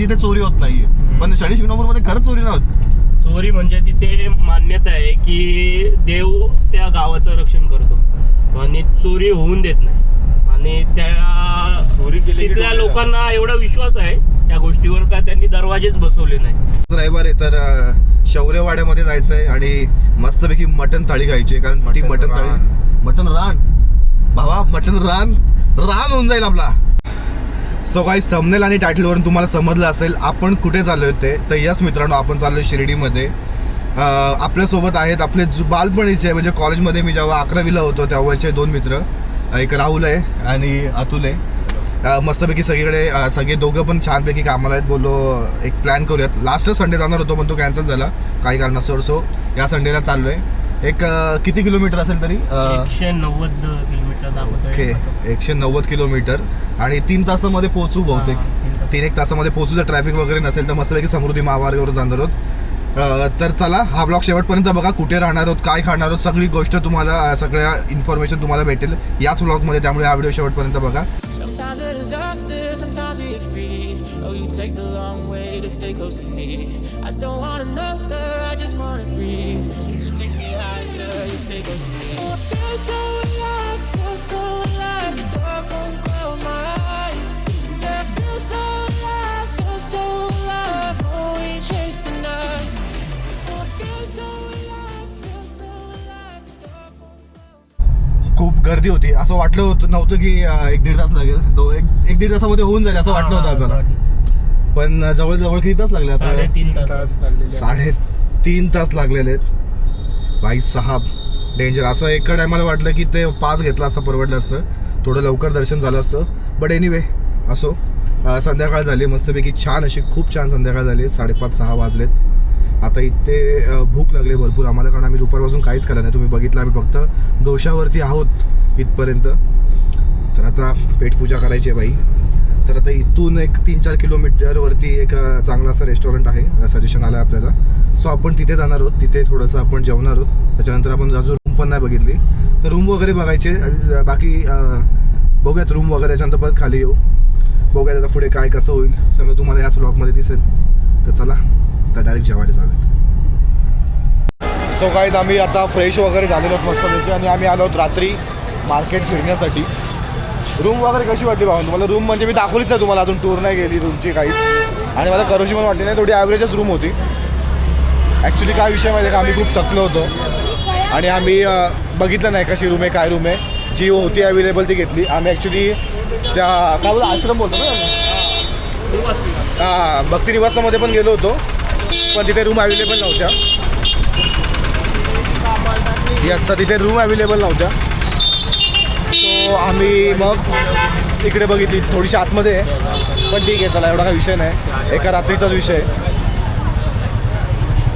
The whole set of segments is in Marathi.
तिथे चोरी होत नाहीये. पण शनी शिंगणापूरमध्ये खरंच चोरी नाही होत. चोरी म्हणजे तिथे मान्यता आहे की देव त्या गावाचं रक्षण करतो. आणि चोरी होऊन देत नाही. आणि त्या चोरी तिथल्या. लोकांना एवढा विश्वास आहे त्या गोष्टीवर का त्यांनी दरवाजेच बसवले नाही? रविवार आहे तर शौर्यवाड्यामध्ये जायचं आहे आणि मस्तपैकी मटन थाळी खायची कारण ती मटण मटन थाळी. मटन रान? भावा मटन रान रान होऊन जाईल आपला. सो काही थंबनेल आणि टायटलवरून तुम्हाला समजलं असेल आपण कुठे चाललो होते तर यस मित्रांनो आपण चाललो शिर्डीमध्ये. आपल्यासोबत आहेत आपले जु- बालपणीचे म्हणजे कॉलेजमध्ये मी जेव्हा अकरावीला होतो तेव्हाचे दोन मित्र. एक राहुल आहे आणि अतुल आहे. मस्तपैकी सगळीकडे सगळे दोघं पण छानपैकी कामाला आहेत. बोललो एक प्लॅन करूयात. लास्टच संडे जाणार होतो पण तो कॅन्सल झाला. काही कारणास्तव. सो या संडेला चाललो आहे एक किती किलोमीटर असेल तरी? एकशे नव्वद ओके. एकशे नव्वद किलोमीटर. आणि तीन तासामध्ये पोहोचू बहुतेक. तीन एक तासामध्ये पोहोचू. जर ट्रॅफिक वगैरे नसेल तर मस्तपैकी समृद्धी महामार्गावर जाणार आहोत. अं, तर चला हा ब्लॉग शेवटपर्यंत बघा. कुठे राहणार आहोत काय खाणार आहोत सगळी गोष्ट तुम्हाला सगळ्या इन्फॉर्मेशन तुम्हाला भेटेल. याच ब्लॉगमध्ये त्यामुळे हा व्हिडिओ शेवटपर्यंत बघा. गर्दी होती. असं वाटलं होतं नव्हतं की अं, एक दीड तास लागेल. दो एक एक दीड तासामध्ये होऊन जाईल असं वाटलं होतं आपल्याला. पण जवळजवळ किती तास लागले आता? साडेतीन तास. तास लागलेले आहेत. साडे तीन तास लागलेले आहेत. भाई साहब डेंजर असं एका टायमाला वाटलं की ते पास घेतला असतं परवडलं असतं. थोडं लवकर दर्शन झालं असतं. बट एनिवे असो. अं, संध्याकाळ झाली. मस्तपैकी छान अशी खूप छान संध्याकाळ झाली. साडेपाच सहा वाजलेत. आता इथे भूक लागली भरपूर. आम्हाला कारण आम्ही दुपारपासून काहीच करा नाही. तुम्ही बघितलं आम्ही फक्त डोशावरती आहोत इथपर्यंत. तर आता पेटपूजा करायची आहे बाई. तर आता इथून एक तीन चार किलोमीटरवरती एक चांगला असा असं रेस्टॉरंट आहे सजेशन आलं आहे आपल्याला. सो आपण तिथे जाणार आहोत. तिथे थोडंसं आपण जेवणार आहोत. त्याच्यानंतर आपण अजून रूम पण नाही बघितली. तर रूम वगैरे बघायचे. आणि बाकी बघूयात रूम वगैरे. त्याच्यानंतर परत खाली येऊ. बघूयात आता पुढे काय कसं होईल. सगळं तुम्हाला याच ब्लॉगमध्ये दिसेल. तर चला. तर डायरेक्ट जेवायला जाऊयात. सो काहीच आम्ही आता फ्रेश वगैरे झालेलो आहोत मस्तपैकी आणि आम्ही आलो आहोत रात्री मार्केट फिरण्यासाठी. रूम वगैरे कशी वाटली भाऊ तुम्हाला रूम म्हणजे मी दाखवलीच आहे तुम्हाला अजून टूर नाही गेली रूमची काहीच. आणि मला करोशी पण वाटली नाही थोडी ॲव्हरेजच रूम होती. ॲक्च्युली काय विषय माहिती आहे का? आम्ही खूप थकलो होतो. आणि आम्ही बघितलं नाही कशी रूम आहे काय रूम आहे. जी होती अवेलेबल ती घेतली. आम्ही ॲक्च्युली त्या काय बोलतो आश्रम बोलतो ना? हां. भक्ती निवासामध्ये पण गेलो होतो. पण तिथे रूम अवेलेबल नव्हत्या. येस तर तिथे रूम अवेलेबल नव्हत्या. सो आम्ही मग इकडे बघितली थोडीशी आतमध्ये आहे. पण ठीक आहे चला एवढा काही विषय नाही. एका रात्रीचाच विषय आहे.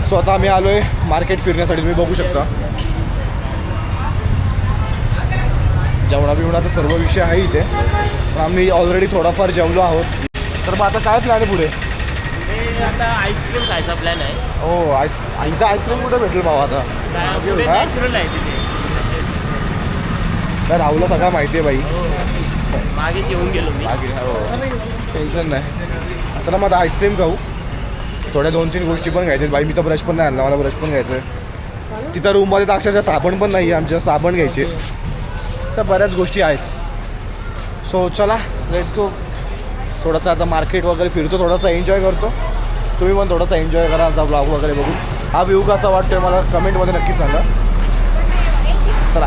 सो आता आम्ही आलो आहे मार्केट फिरण्यासाठी तुम्ही बघू शकता. जेवणा बिवणाचा सर्व विषय आहे इथे. पण आम्ही ऑलरेडी थोडाफार जेवलो आहोत. तर मग आता काय प्लॅन आहे पुढे? आता आईस्क्रीम खायचा प्लॅन आहे. हो आईस इथं आईस्क्रीम कुठे भेटेल भाऊ आता? पुढे हा? नॅचरल आहे तिथे. तर राहुलला सगळं माहिती आहे बाई. हो. मागे जेवून गेलो मी. मागे हो. टेन्शन नाही. चला मग आता आईस्क्रीम खाऊ. थोड्या दोन तीन गोष्टी पण घ्यायच्या बाई मी तर ब्रश पण नाही आणला मला ब्रश पण घ्यायचं आहे तिथं रूममध्ये तर अक्षरशः साबण पण नाही आहे आमच्या साबण घ्यायचे. अशा बऱ्याच गोष्टी आहेत. सो चला लेट्स गो थोडंसं आता मार्केट वगैरे फिरतो थोडासा एन्जॉय करतो. तुम्ही पण थोडासा एन्जॉय करा आमचा ब्लॉग वगैरे बघून. हा व्ह्यू कसा वाटतोय मला कमेंटमध्ये नक्की सांगा. चला.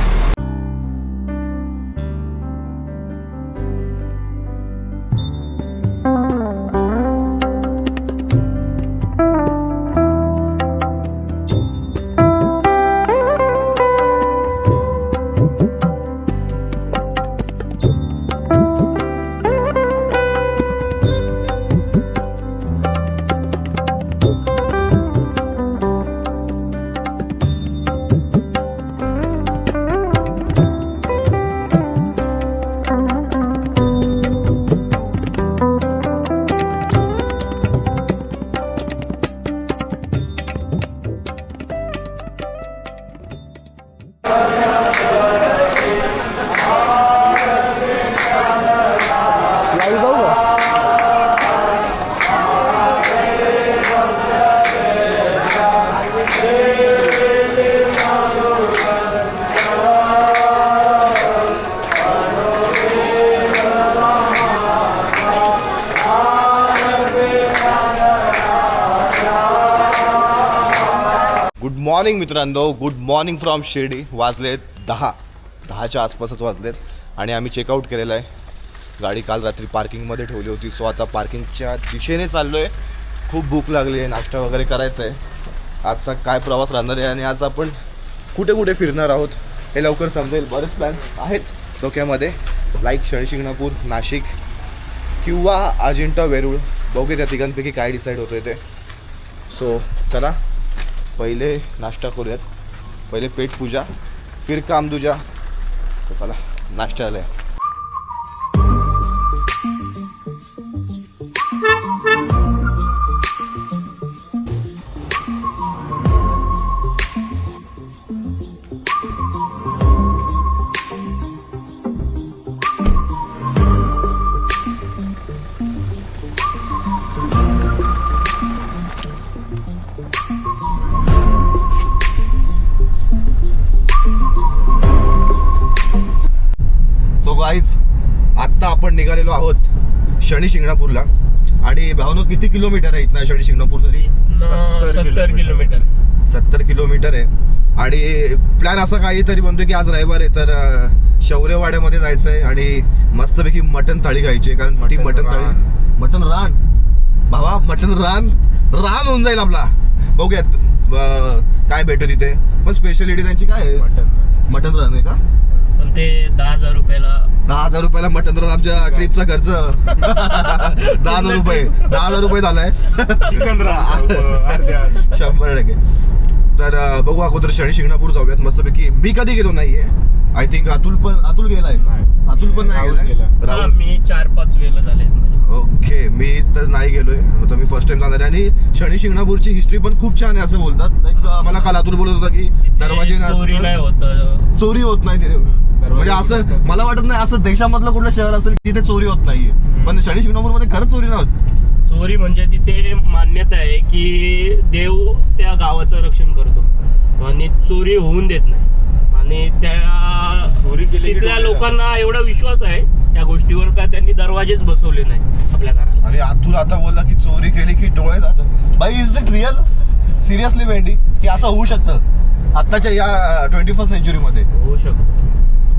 गुड मॉर्निंग मित्रांनो. Good morning from Shirdi. वाजलेत दहा. दहाच्या आसपासच वाजलेत. आणि आम्ही चेकआउट केलेलं आहे. गाडी काल रात्री पार्किंगमध्ये ठेवली होती. सो आता पार्किंगच्या दिशेने चाललो आहे खूप भूक लागली आहे. नाश्ता वगैरे करायचा आहे. आजचा काय प्रवास राहणार आहे? आणि आज आपण कुठे कुठे फिरणार आहोत? हे लवकर समजेल. बरेच प्लॅन्स आहेत डोक्यामध्ये. लाईक शनिशिंगणापूर नाशिक किंवा अजिंठा वेरूळ. बघूया त्या तिघांपैकी काय डिसाईड होतं ते. सो चला. पहिले नाश्ता करूयात. पहिले पेटपूजा फिर काम दुजा. तर चला नाश्ता आलाय सो गाईज आत्ता आपण निघालेलो आहोत शनी शिंगणापूरला. आणि भावनो किती किलोमीटर आहे इथनं शनी शिंगणापूर तरी? सत्तर किलोमीटर. सत्तर किलोमीटर आहे. आणि प्लॅन असा काहीतरी म्हणतोय की आज रविवार आहे तर शौर्यवाड्यामध्ये जायचं आहे आणि मस्तपैकी मटन थाळी खायची कारण ती मटन थाळी मटन रान? भावा मटन रान? रान होऊन जाईल आपला. बघूयात काय भेटतं तिथे. पण स्पेशालिटी त्यांची काय आहे? मटन रान आहे का? ते दहा हजार रुपयाला. दहा हजार रुपयाला मटन रान आमच्या ट्रिपचा खर्च. दहा हजार रुपये. दहा हजार रुपये झालाय. चिकन शंभर टक्के. तर बघू अगोदर शनी शिंगणापूर जाऊयात मस्तपैकी. मी कधी गेलो नाहीये. आय थिंक अतुल पण अतुल गेलाय. अतुल पण नाही राहुल गेलाय. गेला. हा, राहुल मी चार पाच वेळेला झाले ओके मी तर नाही गेलोय. तर मी फर्स्ट टाइम जाणार आहे. आणि शनी शिंगणापूरची हिस्ट्री पण खूप छान आहे असं बोलतात. लाईक मला काल अतुल बोलत होता की दरवाजे चोरी होत नाही तिथे. म्हणजे असं मला वाटत नाही असं देशामधलं कुठलं शहर असेल तिथे चोरी होत नाहीये. पण शनी शिंगणापूरमध्ये खरंच चोरी नाही होत चोरी म्हणजे तिथे मान्यता आहे की देव त्या गावाचं रक्षण करतो. आणि चोरी होऊन देत नाही. आणि त्या चोरी तिथल्या लोकांना एवढा विश्वास आहे त्या गोष्टीवर का त्यांनी दरवाजेच बसवले नाही आपल्या घराला? आणि अतुल आता बोलला की चोरी केली की डोळे जातात. बाई इज इट रिअल सिरियसली भेंडी की असं होऊ शकतं. आत्ताच्या या ट्वेंटी फर्स्ट सेंचुरी मध्ये. होऊ शकतो.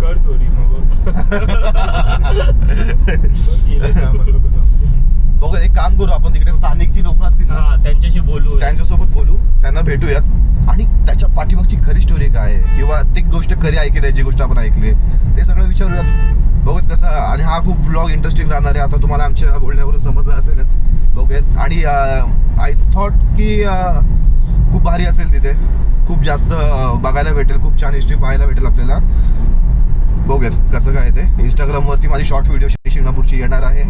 कर चोरी मग. बघा एक काम करू आपण तिकडे स्थानिक जी लोक असतील ना हा त्यांच्याशी बोलू. त्यांच्यासोबत बोलू त्यांना भेटूयात. आणि त्याच्या पाठीमागची खरी स्टोरी काय आहे? किंवा ती गोष्ट खरी ऐकली आहे जी गोष्ट आपण ऐकली ते सगळं विचारूयात. बघूयात कसं आणि हा खूप ब्लॉग इंटरेस्टिंग राहणार आहे. आता तुम्हाला आमच्या बोलण्यावरून समजलं असेलच. बघूयात. आणि आय थॉट की खूप भारी असेल तिथे. खूप जास्त बघायला भेटेल खूप छान हिस्ट्री पाहायला भेटेल आपल्याला. बघूयात कसं काय ते. इंस्टाग्रामवरती माझी शॉर्ट व्हिडिओ शिंगणापूरची येणार आहे.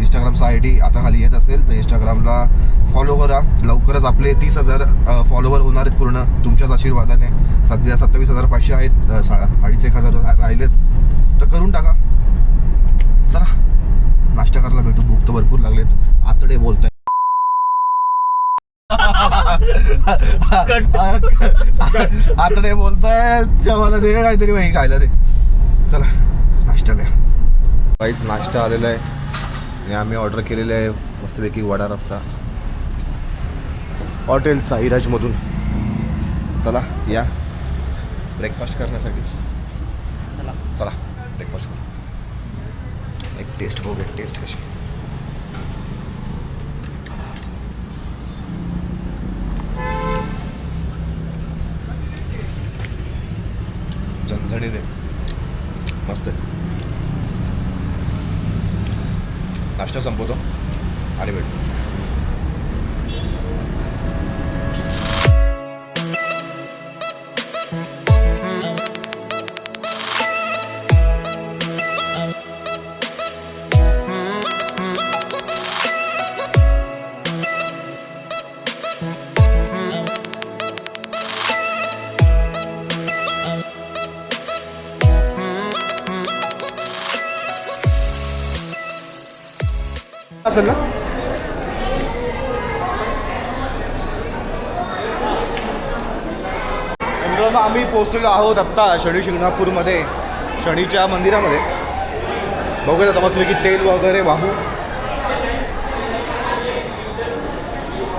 इंस्टाग्रामचा आय डी आता खाली येत असेल तर इंस्टाग्रामला फॉलो करा. लवकरच आपले तीस हजार फॉलोवर होणार आहेत पूर्ण तुमच्याच आशीर्वादाने. सध्या सत्तावीस हजार पाचशे आहेत अ, सा अडीच एक हजार राहिलेत. तर करून टाका. चला. नाश्ता करायला भेटू. भूक तर भरपूर लागलेत. आतडे बोलताय. आतडे बोलताय जेवायला दे काहीतरी खायला दे. चला नाश्त्याला वाईट नाश्ता आलेला आहे. आणि आम्ही ऑर्डर केलेलं आहे. मस्तपैकी वडा रस्सा. हॉटेल साईराजमधून चला या. ब्रेकफास्ट करण्यासाठी. चला. चला ब्रेकफास्ट करू. एक टेस्ट बघूया टेस्ट कशी. झणझणीत आहे. मस्त आहे नाश्ता संपवतो आणि भेटतो असेल ना? मग आम्ही पोहोचलेलो आहोत आत्ता शनी शिंगणापूरमध्ये शनीच्या मंदिरामध्ये. बघूया आता मस्तपैकी तेल वगैरे वाहू.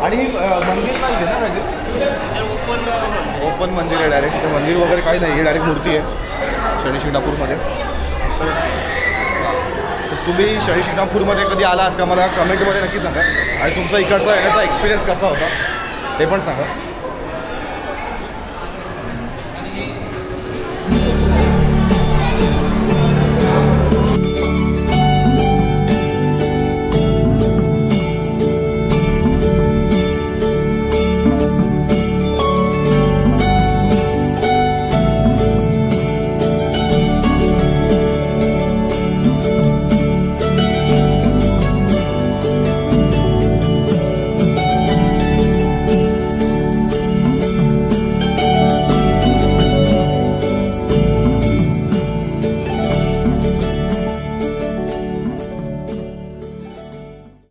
आणि मंदिर नाही दिसणार काहीतरी ओपन ओपन मंदिर आहे डायरेक्ट तिथं मंदिर वगैरे काही नाही आहे डायरेक्ट मूर्ती आहे शनी शिंगणापूरमध्ये. तुम्ही शनी शिंगणापूरमध्ये कधी आलात का? मला कमेंटमध्ये नक्की सांगा. आणि तुमचा इकडचा येण्याचा एक्सपिरियन्स कसा होता? ते पण सांगा.